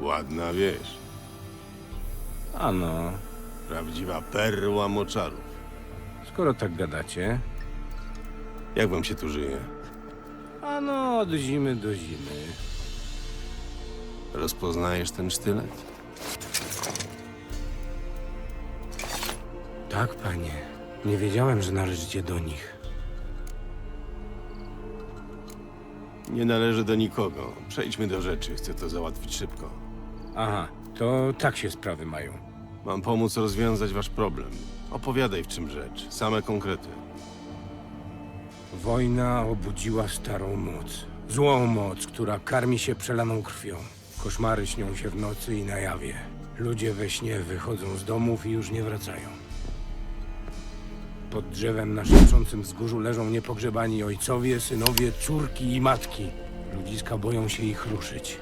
Ładna wieś. Ano, Prawdziwa perła moczarów. skoro tak gadacie. Jak wam się tu żyje? Ano, od zimy do zimy. Rozpoznajesz ten sztylet? Tak, panie. Nie wiedziałem, że należycie do nich. Nie należy do nikogo. Przejdźmy do rzeczy. Chcę to załatwić szybko. Aha, to tak się sprawy mają. Mam pomóc rozwiązać wasz problem. Opowiadaj w czym rzecz. Same konkrety. Wojna obudziła starą moc. Złą moc, która karmi się przelaną krwią. Koszmary śnią się w nocy i na jawie. Ludzie we śnie wychodzą z domów i już nie wracają. Pod drzewem na szepczącym wzgórzu leżą niepogrzebani ojcowie, synowie, córki i matki. Ludziska boją się ich ruszyć.